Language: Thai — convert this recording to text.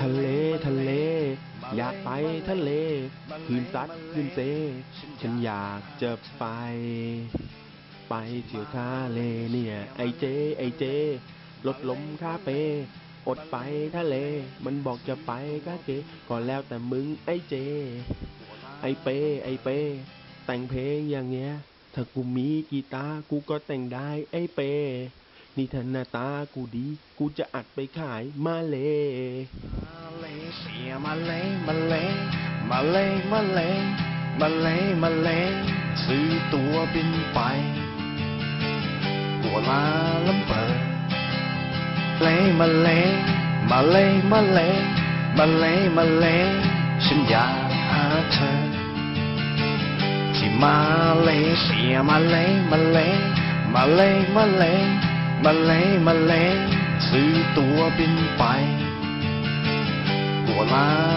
ทะเลทะเล อยากไปทะเลคืนซัดคืนเซ ฉันอยากจะไป ไปเที่ยวทะเลเนี่ย ไอเจ ไอเจลดลมคาเฟ่อดไปทะเล มันบอกจะไปก็เจก็แล้วแต่มึงไอเจ ไอเป ไอเป แต่งเพลงอย่างเงี้ย ถ้ากูมีกีตาร์กูก็แต่งได้ไอเปนี่ถ้าหน้าตากูดี กูจะอัดไปขายมาเลย มาเลยมาเลยมาเลยมาเลยมาเลยมาเลมาเลซื้อตั๋วบินไปกัวลาลัมเปอร์เลยมาเลยมาเลยมาเลยมาเลยมาเลยฉันอยากหาเธอ ที่มาเลเซียมาเลยมาเลยมาเลยมาเลยมาเลมาเลซื้อตั๋วบินไป my